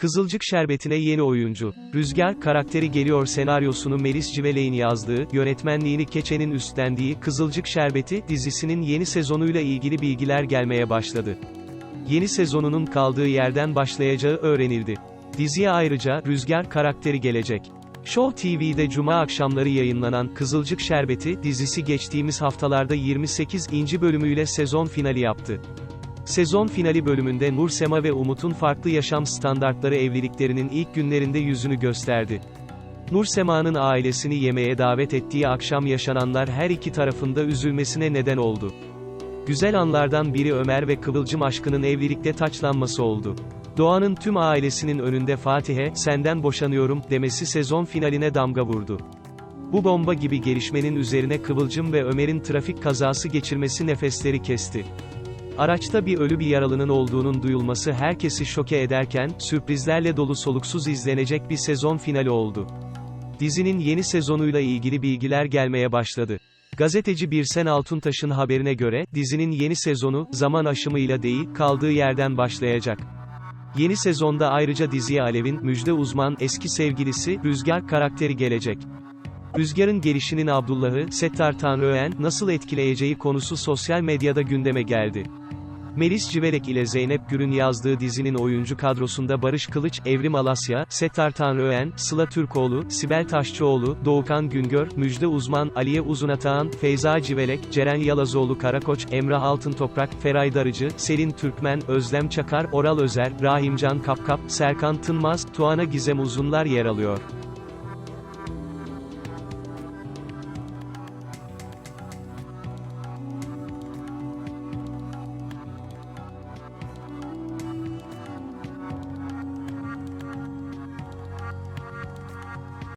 Kızılcık Şerbeti'ne yeni oyuncu. Rüzgar, karakteri geliyor senaryosunu Melis Civelek'in yazdığı, yönetmenliğini Keçen'in üstlendiği Kızılcık Şerbeti, dizisinin yeni sezonuyla ilgili bilgiler gelmeye başladı. Yeni sezonunun kaldığı yerden başlayacağı öğrenildi. Diziye ayrıca, Rüzgar karakteri gelecek. Show TV'de cuma akşamları yayınlanan Kızılcık Şerbeti dizisi geçtiğimiz haftalarda 28. inci bölümüyle sezon finali yaptı. Sezon finali bölümünde Nur Sema ve Umut'un farklı yaşam standartları evliliklerinin ilk günlerinde yüzünü gösterdi. Nur Sema'nın ailesini yemeğe davet ettiği akşam yaşananlar her iki tarafında üzülmesine neden oldu. Güzel anlardan biri Ömer ve Kıvılcım aşkının evlilikte taçlanması oldu. Doğan'ın tüm ailesinin önünde Fatih'e, senden boşanıyorum, demesi sezon finaline damga vurdu. Bu bomba gibi gelişmenin üzerine Kıvılcım ve Ömer'in trafik kazası geçirmesi nefesleri kesti. Araçta bir ölü bir yaralının olduğunun duyulması herkesi şoke ederken, sürprizlerle dolu soluksuz izlenecek bir sezon finali oldu. Dizinin yeni sezonuyla ilgili bilgiler gelmeye başladı. Gazeteci Birsen Altuntaş'ın haberine göre, dizinin yeni sezonu, zaman aşımıyla değil, kaldığı yerden başlayacak. Yeni sezonda ayrıca diziye Alev'in, müjde uzman, eski sevgilisi, Rüzgar karakteri gelecek. Rüzgar'ın gelişinin Abdullah'ı, Settar Tanrıöğen, nasıl etkileyeceği konusu sosyal medyada gündeme geldi. Melis Civelek ile Zeynep Gür'ün yazdığı dizinin oyuncu kadrosunda Barış Kılıç, Evrim Alasya, Settar Tanrıöğen, Sıla Türkoğlu, Sibel Taşçıoğlu, Doğukan Güngör, Müjde Uzman, Aliye Uzunatağan, Feyza Civelek, Ceren Yalazoğlu Karakoç, Emrah Altıntoprak, Feray Darıcı, Selin Türkmen, Özlem Çakar, Oral Özer, Rahimcan Kapkap, Serkan Tınmaz, Tuana Gizem Uzunlar yer alıyor.